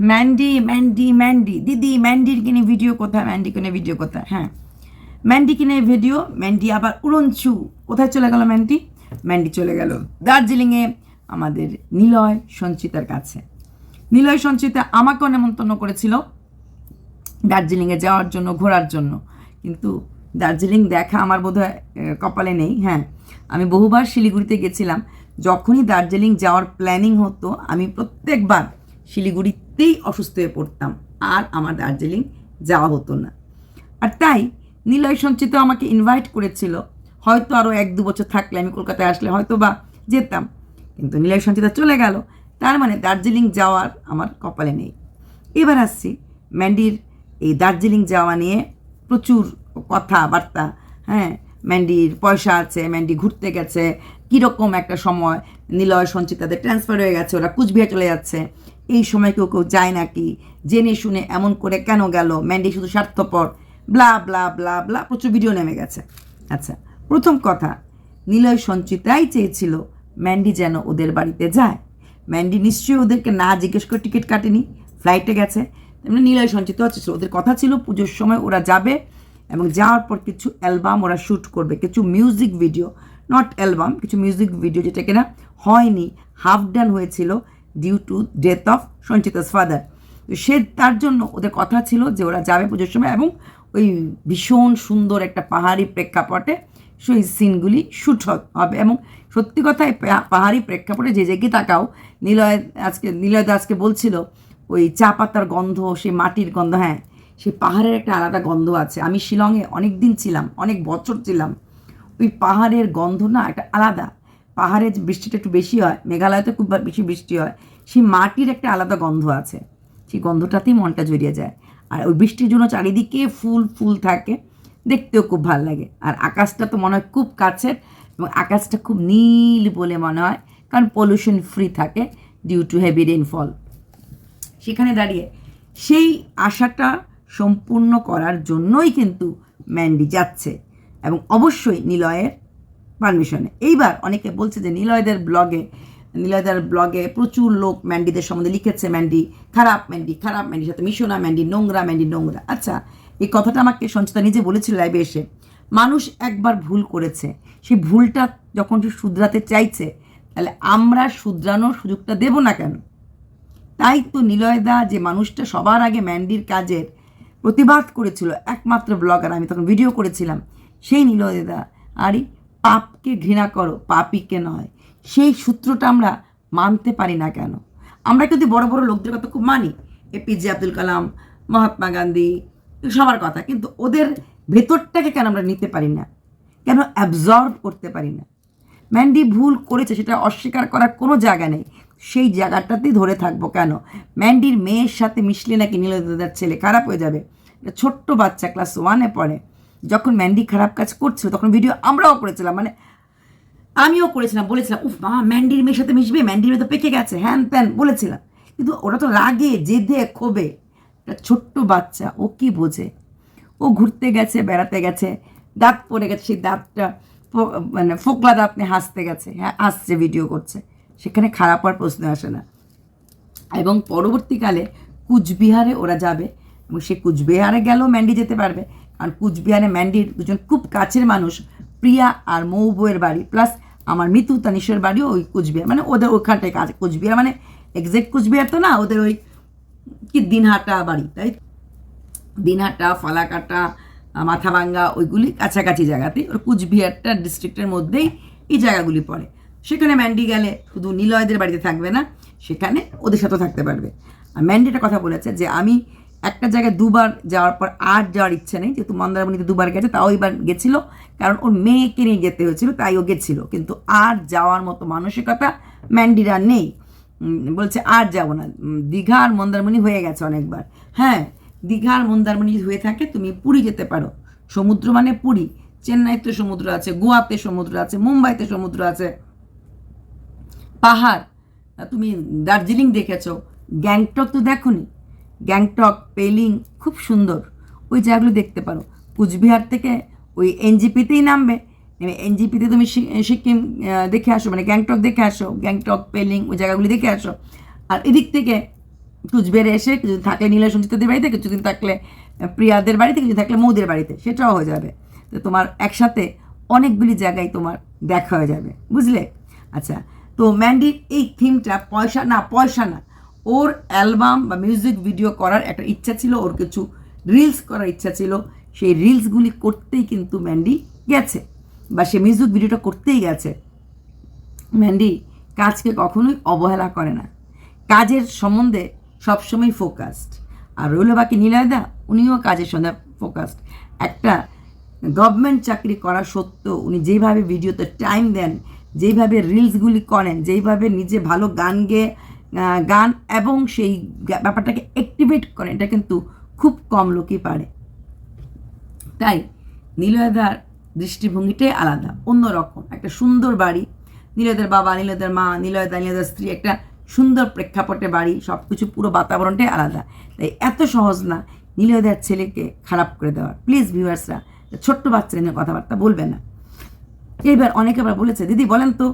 Mandy Mandy Mandy দিদি ম্যান্ডির কিনে ভিডিও কোথায়? ম্যান্ডি কিনে ভিডিও কোথায়? হ্যাঁ। ম্যান্ডি কিনে ভিডিও ম্যান্ডি আবার উড়নছু কোথায় চলে গেল ম্যান্ডি ম্যান্ডি চলে গেল দার্জিলিংয়ে আমাদের নিলয় সঞ্চিতার কাছে। নিলয় সঞ্চিতা আমাকেও নেমন্তন্ন করেছিল দার্জিলিংয়ে যাওয়ার জন্য ঘোরার জন্য। কিন্তু দার্জিলিং দেখা আমার আহ, কপালে নেই। হ্যাঁ আমি বহুবার শিলিগুড়িতে গেছিলাম। যখনই দার্জিলিং যাওয়ার প্ল্যানিং হতো আমি প্রত্যেকবার শিলিগুড়িতেই অসুস্থ হয়ে পড়তাম। আর আমার দার্জিলিং যাওয়া হতো না। আর তাই নিলয় সঞ্চিত আমাকে ইনভাইট করেছিল। হয়তো আরও এক দু বছর থাকলে আমি কলকাতায় আসলে হয়তো বা যেতাম। কিন্তু নিলয় সঞ্চিতা চলে গেল। তার মানে দার্জিলিং যাওয়ার আমার কপালে নেই। এবার আসছি ম্যান্ডির এই দার্জিলিং যাওয়া নিয়ে প্রচুর কথাবার্তা। হ্যাঁ ম্যান্ডির পয়সা আছে, ম্যান্ডি ঘুরতে গেছে। কীরকম একটা সময় নিলয় সঞ্চিতাদের ট্রান্সফার হয়ে গেছে, ওরা কুচবিহার চলে যাচ্ছে। এই সময় কেউ কেউ যায় নাকি? জেনে শুনে এমন করে কেন গেল? ম্যান্ডি শুধু স্বার্থপর। ব্লা ব্লা ব্লা ব্লা, প্রচুর ভিডিও নেমে গেছে। আচ্ছা প্রথম কথা, নিলয় সঞ্চিতাই চেয়েছিল ম্যান্ডি যেন ওদের বাড়িতে যায়। ম্যান্ডি নিশ্চয়ই ওদেরকে না জিজ্ঞেস করে টিকিট কাটেনি। ফ্লাইটে গেছে। তেমনি নিলয় সঞ্চিত হচ্ছে ওদের কথা ছিল, পুজোর সময় ওরা যাবে এবং যাওয়ার পর কিছু অ্যালবাম ওরা শ্যুট করবে। কিছু মিউজিক ভিডিও নট অ্যালবাম কিছু মিউজিক ভিডিও যেটা কিনা হয়নি হাফ ডান হয়েছিল। Due to death of Sanchita's father তো সে তার জন্য ওদের কথা ছিল যে ওরা যাবে পুজোর সময় এবং ওই ভীষণ সুন্দর একটা পাহাড়ি প্রেক্ষাপটে সেই সিনগুলি শ্যুট হবে এবং সত্যি কথায় পাহাড়ি প্রেক্ষাপটে যে যেকে তাকাও নিলয় আজকে নিলয় আজকে বলছিল, ওই চা পাতার গন্ধ, সেই মাটির গন্ধ হ্যাঁ সেই পাহাড়ের একটা আলাদা গন্ধ আছে। আমি শিলংয়ে অনেক দিন ছিলাম, অনেক বছর ছিলাম। ওই পাহাড়ের গন্ধ না একটা আলাদা। পাহাড়ে বৃষ্টিটা একটু বেশি হয়, মেঘালয়তে খুব বেশি বৃষ্টি হয়, সেই মাটির একটা আলাদা গন্ধ আছে। সেই গন্ধটাতেই মনটা জড়িয়ে যায়। আর ওই বৃষ্টির জন্য চারিদিকে ফুল ফুল থাকে, দেখতেও খুব ভালো লাগে। আর আকাশটা তো মনে হয় খুব কাছের এবং আকাশটা খুব নীল বলে মনে হয়, কারণ পলিউশন ফ্রি থাকে ডিউ টু হেভি রেনফল সেখানে দাঁড়িয়ে সেই আশাটা সম্পূর্ণ করার জন্যই কিন্তু ম্যান্ডি যাচ্ছে। এবং অবশ্যই নিলয়ের পারমিশনে। এইবার অনেকে বলছে যে নিলয়দের ব্লগে নিলয়দের ব্লগে প্রচুর লোক ম্যান্ডিদের সম্বন্ধে লিখেছে, ম্যান্ডি খারাপ ম্যান্ডি, খারাপ ম্যান্ডির সাথে মিশো না ম্যান্ডি, নোংরা ম্যান্ডি, নোংরা। আচ্ছা এই কথাটা আমাকে সঞ্চিতা নিজে বলেছিল লাইভে এসে। মানুষ একবার ভুল করেছে। সেই ভুলটা যখন সে শুধরাতে চাইছে, তাহলে আমরা শুধরানোর সুযোগটা দেব না কেন? তাই তো নিলয়দা যে মানুষটা সবার আগে ম্যান্ডির কাজের প্রতিবাদ করেছিল, একমাত্র ব্লগার আমি তখন ভিডিও করেছিলাম, সেই নিলয়দা। আরে পাপকে ঘৃণা করো, পাপিকে নয়। সেই সূত্রটা আমরা মানতে পারি না কেন? আমরা কিন্তু বড় বড় লোকদের কথা খুব মানি এপিজে আব্দুল কালাম মহাত্মা গান্ধী সবার কথা, কিন্তু ওদের ভেতরটাকে কেন আমরা নিতে পারি না? কেন অ্যাবজর্ব করতে পারি না? ম্যান্ডি ভুল করেছে, সেটা অস্বীকার করার কোনো জায়গা নেই। সেই জায়গাটাতেই ধরে থাকব কেন? ম্যান্ডির মেয়ের সাথে মিশলে নাকি নীলদাদার ছেলে খারাপ হয়ে যাবে? ছোট্ট বাচ্চা ক্লাস ওয়ানে পড়ে। যখন ম্যান্ডি খারাপ কাজ করছিল, তখন ভিডিও আমরাও করেছিলাম মানে আমিও করেছিলাম, বলেছিলাম, উফ, মা ম্যান্ডির মেয়ের সাথে মিশবে ম্যান্ডির মেয়ে তো পেকে গেছে। হ্যান ত্যান, বলেছিলাম। কিন্তু ওরা তো রাগে, জেদে, ক্ষোভে। একটা ছোট্ট বাচ্চা, ও কি বোঝে? ও ঘুরতে গেছে, বেড়াতে গেছে, দাঁত পড়ে গেছে, সেই দাঁতটা মানে ফোকলা দাঁত নিয়ে হাসতে গেছে। হ্যাঁ আসছে ভিডিও করছে। সেখানে খারাপ হওয়ার প্রশ্ন আসে না। এবং পরবর্তীকালে কুচবিহারে ওরা যাবে, এবং সে কুচবিহারে গেলেও ম্যান্ডি যেতে পারবে। কারণ কুচবিহারে ম্যান্ডির দুজন খুব কাছের মানুষ, প্রিয়া আর মৌ বউয়ের বাড়ি প্লাস আমার মিতু তানিশের বাড়িও ওই কুচবিহার মানে ওদের ওখানটায় কাজ, কুচবিহার মানে এক্সাক্ট কুচবিহার তো না, ওদের ওই কি দিনহাটা বাড়ি, তাই দিনহাটা, ফালাকাটা, মাথাভাঙ্গা, ওইগুলি কাছাকাছি জায়গাতে ওর কুচবিহারটা ডিস্ট্রিক্টের মধ্যেই এই জায়গাগুলি পড়ে। সেখানে ম্যান্ডি গেলে শুধু নিলয়দের বাড়িতে থাকবে না, সেখানে ওদের সাথেও থাকতে পারবে। আর ম্যান্ডি একটা কথা বলেছে যে আমি একটা জায়গায় দুবার যাওয়ার পর আর যাওয়ার ইচ্ছে নেই। যেহেতু মন্দারমণিতে দুবার গেছে তাও এবার গেছিল। কারণ ওর মেয়েকে নিয়ে যেতে হয়েছিল তাই ও গেছিল। কিন্তু আর যাওয়ার মতো মানসিকতা ম্যান্ডিরা নেই। বলছে আর যাব না। উম, দীঘা আর মন্দারমণি হয়ে গেছে অনেকবার। হ্যাঁ দীঘা আর মন্দারমণি হয়ে থাকে তুমি পুরী যেতে পারো। সমুদ্র মানে পুরী। চেন্নাইতে সমুদ্র আছে গোয়াতে সমুদ্র আছে মুম্বাইতে সমুদ্র আছে। পাহাড় তুমি দার্জিলিং দেখেছ। গ্যাংটক তো দেখোনি। গ্যাংটক পেলিং খুব সুন্দর। ওই জায়গাগুলো দেখতে পারো। কুচবিহার থেকে ওই এনজিপিতেই নামবে। নেমে এনজিপিতে তুমি সিকিম দেখে আসো মানে গ্যাংটক দেখে আসো, গ্যাংটক পেলিং ওই জায়গাগুলি দেখে আসো। আর এদিক থেকে কুচবিহারে এসে কিছুদিন থাকলে নীলা সঞ্চিতাদের বাড়িতে, কিছুদিন থাকলে প্রিয়াদের বাড়িতে, কিছুদিন থাকলে মৌদের বাড়িতে, সেটাও হয়ে যাবে। তো তোমার একসাথে অনেকগুলি জায়গায় তোমার দেখা হয়ে যাবে, বুঝলে? আচ্ছা তো ম্যান্ডির এই থিমটা পয়সা না পয়সা না। ওর অ্যালবাম বা মিউজিক ভিডিও করার একটা ইচ্ছা ছিল, ওর কিছু রিলস করার ইচ্ছা ছিল, সেই রিলসগুলি করতেই কিন্তু ম্যান্ডি গেছে বা সে মিউজিক ভিডিওটা করতেই গেছে। ম্যান্ডি কাজকে কখনোই অবহেলা করে না। কাজের সম্বন্ধে সবসময় ফোকাসড আর রইল বাকি নীলয়দা, উনিও কাজের সঙ্গে ফোকাসড একটা গভর্নমেন্ট চাকরি করা সত্ত্বেও উনি যেইভাবে ভিডিওতে টাইম দেন যেইভাবে রিলসগুলি করেন যেইভাবে নিজে ভালো গান গেয়ে গান এবং সেই ব্যাপারটাকে অ্যাক্টিভেট করে। এটা কিন্তু খুব কম লোকই পারে। তাই নীলয়দার দৃষ্টিভঙ্গিটাই আলাদা, অন্যরকম। একটা সুন্দর বাড়ি, নীলয়দার বাবা, নীলয়দার মা, নীলয়দা, নীলয়দার স্ত্রী, একটা সুন্দর প্রেক্ষাপটে বাড়ি সব কিছু পুরো বাতাবরণটাই আলাদা। তাই এত সহজ না নীলয়দার ছেলেকে খারাপ করে দেওয়া প্লিজ ভিউয়ার্সরা ছোট্ট বাচ্চা নিয়ে কথাবার্তা বলবে না। এইবার অনেকে আবার বলেছে, দিদি, বলেন তো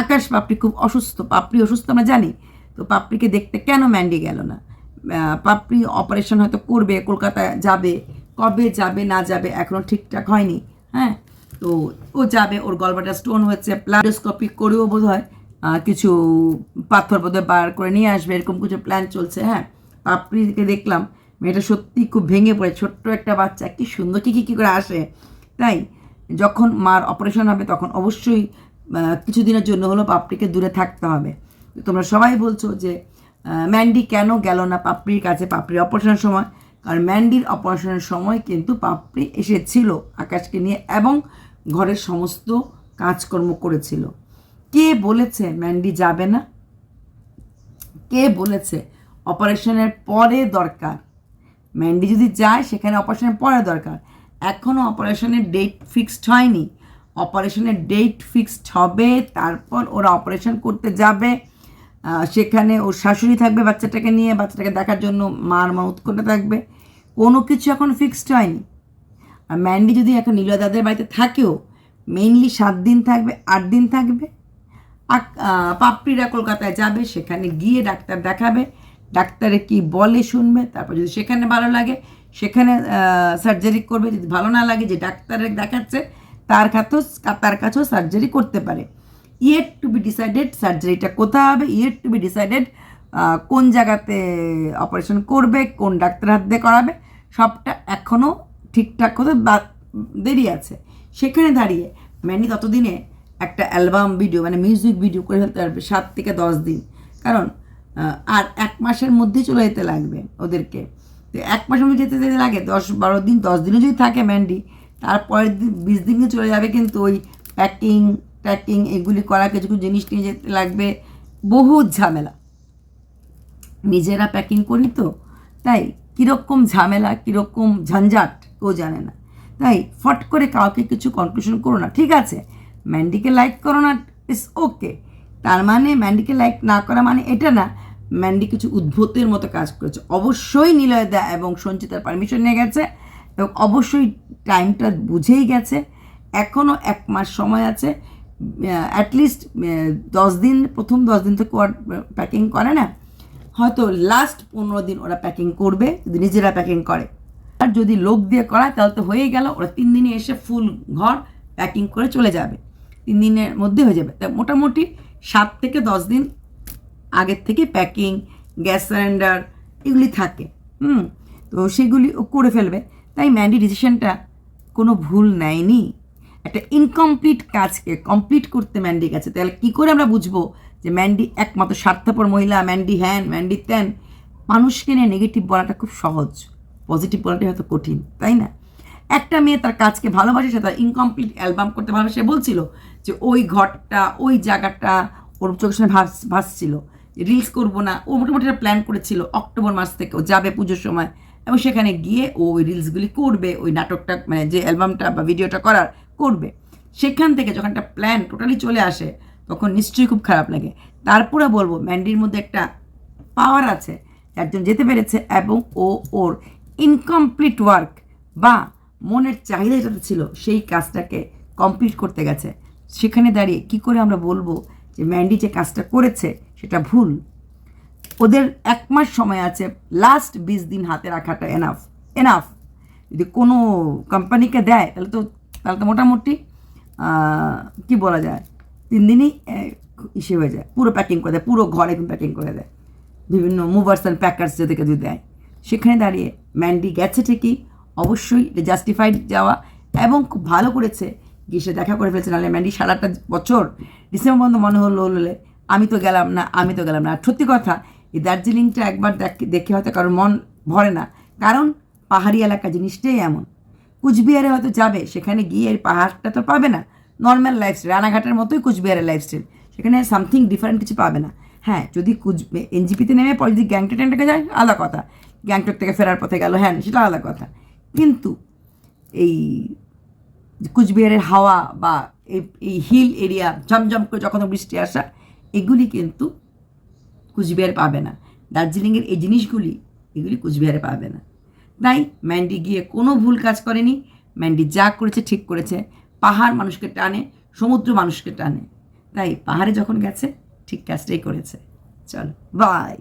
আকাশ পাপড়ি খুব অসুস্থ, পাপড়ি অসুস্থ আমরা জানি, তো পাপড়িকে দেখতে কেন ম্যান্ডি গেল না? পাপড়ি অপারেশন হয়তো করবে, কলকাতায় যাবে, কবে যাবে, না যাবে এখনও ঠিকঠাক হয়নি হ্যাঁ? তো ও যাবে, ওর গলবাটা স্টোন হয়েছে প্লাডোস্কোপি করেও বোধ হয় কিছু পাথর বোধহয় বার করে নিয়ে আসবে, এরকম কিছু প্ল্যান চলছে হ্যাঁ? পাপড়িকে দেখলাম, মেয়েটা সত্যি খুব ভেঙে পড়ে, ছোট্ট একটা বাচ্চা, কি সুন্দর, কি কি, কী করে আসে, তাই? যখন মার অপারেশন হবে, তখন অবশ্যই কিছুদিনের জন্য হলো পাপড়িকে দূরে থাকতে হবে। তোমরা সবাই বলছো যে ম্যান্ডি কেন গেল না পাপড়ির কাছে পাপড়ির অপারেশনের সময়? কারণ ম্যান্ডির অপারেশনের সময় কিন্তু পাপড়ি এসেছিল আকাশকে নিয়ে এবং ঘরের সমস্ত কাজকর্ম করেছিল। কে বলেছে ম্যান্ডি যাবে না? কে বলেছে অপারেশনের পরে দরকার? ম্যান্ডি যদি যায়, সেখানে অপারেশনের পরে দরকার। এখনও অপারেশনের ডেট ফিক্সড হয়নি। অপারেশনের ডেট ফিক্সড হবে, তারপর ওরা অপারেশন করতে যাবে। সেখানে ওর শাশুড়ি থাকবে বাচ্চাটাকে নিয়ে, বাচ্চাটাকে দেখার জন্য মার মা উৎকণ্ঠা থাকবে। কোনো কিছু এখন ফিক্সড হয়নি। আর ম্যান্ডি যদি এখন নীলদাদের বাড়িতে থাকেও, মেইনলি সাত দিন থাকবে, আট দিন থাকবে। পাপড়িরা কলকাতায় যাবে, সেখানে গিয়ে ডাক্তার দেখাবে। ডাক্তারে কি বলে শুনবে, তারপর যদি সেখানে ভালো লাগে, সেখানে সার্জারি করবে। যদি ভালো না লাগে, যে ডাক্তারের দেখাচ্ছে তার কাছেও তার কাছেও সার্জারি করতে পারে। ইয়েট টু বি ডিসাইডেড সার্জারিটা কোথায় হবে? ইয়েট টু বি ডিসাইডেড কোন জায়গাতে অপারেশন করবে, কোন ডাক্তার হাত দিয়ে করাবে, সবটা এখনও ঠিকঠাক বা- দেরি আছে। সেখানে দাঁড়িয়ে ম্যানি ততদিনে একটা অ্যালবাম ভিডিও মানে মিউজিক ভিডিও করে ফেলতে পারবে সাত থেকে দশ দিন। কারণ আর এক মাসের মধ্যে চলে যেতে লাগবে ওদেরকে। তো এক মাসের মধ্যে যেতে যেতে লাগে, দশ বারো দিন, দশ দিনও যদি থাকে ম্যান্ডি তারপরের দিন, বিশ দিনে চলে যাবে কিন্তু ওই প্যাকিং ট্যাকিং এগুলি করা কিছু কিছু জিনিস নিয়ে যেতে লাগবে। বহু ঝামেলা। নিজেরা প্যাকিং করি তো, তাই কীরকম ঝামেলা, কীরকম ঝঞ্ঝাট কেউ জানে না। তাই ফট করে কাউকে কিছু কনক্লুশন করো না, ঠিক আছে? ম্যান্ডিকে লাইক করো না ইস ওকে তার মানে ম্যান্ডিকে লাইক না করা মানে এটা না ম্যান্ডি কিছু উদ্ভূতের মতো কাজ করেছে। অবশ্যই নিলয়দা এবং সঞ্চিতার পারমিশন নিয়ে গেছে। এবং অবশ্যই টাইমটা বুঝেই গেছে। এখনও এক মাস সময় আছে। অ্যাটলিস্ট দশ দিন, প্রথম দশ দিন তো প্যাকিং করে না। হয়তো লাস্ট পনেরো দিন ওরা প্যাকিং করবে, যদি নিজেরা প্যাকিং করে। আর যদি লোক দিয়ে করায়, তাহলে তো হয়েই গেল। ওরা তিন দিনে এসে ফুল ঘর প্যাকিং করে চলে যাবে। তিন দিনের মধ্যে হয়ে যাবে। তা মোটামুটি সাত থেকে দশ দিন আগের থেকে প্যাকিং গ্যাস সিলিন্ডার, এগুলি থাকে। হুম, তো সেগুলি ও করে ফেলবে। তাই ম্যান্ডি ডিসিশনটা কোনো ভুল নেয়নি। একটা ইনকমপ্লিট কাজকে কমপ্লিট করতে ম্যান্ডি গেছে। তাহলে কী করে আমরা বুঝব যে ম্যান্ডি একমাত্র স্বার্থপর মহিলা ম্যান্ডি হ্যান ম্যান্ডি ত্যান? মানুষকে নিয়ে নেগেটিভ বলাটা খুব সহজ। পজিটিভ বলাটাই হয়তো কঠিন, তাই না? একটা মেয়ে তার কাজকে ভালোবাসে, সে তার ইনকমপ্লিট অ্যালবাম করতে ভালোবাসে। বলছিল যে ওই ঘরটা, ওই জায়গাটা ওর চোখের সামনে ভাস, ভাসছিল। রিলস করব না। ও মোটামুটি একটা প্ল্যান করেছিল, অক্টোবর মাস থেকে ও যাবে পুজোর সময়। এবং সেখানে গিয়ে ও ওই রিলসগুলি করবে, ওই নাটকটা মানে যে অ্যালবামটা বা ভিডিওটা করার করবে। সেখান থেকে যখন একটা প্ল্যান টোটালি চলে আসে, তখন নিশ্চয়ই খুব খারাপ লাগে। তারপরে বলব ম্যান্ডির মধ্যে একটা পাওয়ার আছে একজন যেতে পেরেছে এবং ও ওর ইনকমপ্লিট ওয়ার্ক বা মনের চাহিদা যেটা ছিল, সেই কাজটাকে কমপ্লিট করতে গেছে। সেখানে দাঁড়িয়ে কি করে আমরা বলব যে ম্যান্ডি যে কাজটা করেছে সেটা ভুল। ওদের এক মাস সময় আছে লাস্ট বিশ দিন হাতে রাখাটা এনাফ এনাফ যদি কোনো কোম্পানিকে দেয়, তাহলে তো তাহলে তো মোটামুটি কি বলা যায়, তিন দিনই ইসে হয়ে যায়। পুরো প্যাকিং করে দেয়, পুরো ঘরে প্যাকিং করে দেয়। বিভিন্ন মুভার্স অ্যান্ড প্যাকার্স যাদেরকে যদি দেয়, সেখানে দাঁড়িয়ে ম্যান্ডি গেছে ঠিকই, অবশ্যই জাস্টিফাইড যাওয়া এবং খুব ভালো করেছে। গিয়ে সে দেখা করে ফেলেছে, নাহলে ম্যান্ডি সারাটা বছর ডিসেম্বর পর্যন্ত মনে হলো, হলে আমি তো গেলাম না, আমি তো গেলাম না। আর সত্যি কথা, এই দার্জিলিংটা একবার দেখে হয়তো কারোর মন ভরে না। কারণ পাহাড়ি এলাকা জিনিসটাই এমন। কুচবিহারে হয়তো যাবে, সেখানে গিয়ে পাহাড়টা তো পাবে না। নর্মাল লাইফস্টাইল রানাঘাটের মতোই কুচবিহারের লাইফস্টাইল সেখানে সামথিং ডিফারেন্ট কিছু পাবে না। হ্যাঁ যদি কুচ এনজিপিতে নেমে পরে যদি গ্যাংটক ট্যাংটকে যায়, আলাদা কথা। গ্যাংটক থেকে ফেরার পথে গেল হ্যাঁ সেটা আলাদা কথা। কিন্তু এই কুচবিহারের হাওয়া বা এই- এই হিল এরিয়া ঝমঝম করে যখন বৃষ্টি আসা এগুলি কিন্তু কুচবিহার পাবে না। দার্জিলিংয়ের এই জিনিসগুলি, এগুলি কুচবিহারে পাবে না। তাই ম্যান্ডি গিয়ে কোনো ভুল কাজ করেনি। ম্যান্ডি যা করেছে ঠিক করেছে। পাহাড় মানুষকে টানে, সমুদ্র মানুষকে টানে। তাই পাহাড়ে যখন গেছে, ঠিক কাজটাই করেছে। চলো বাই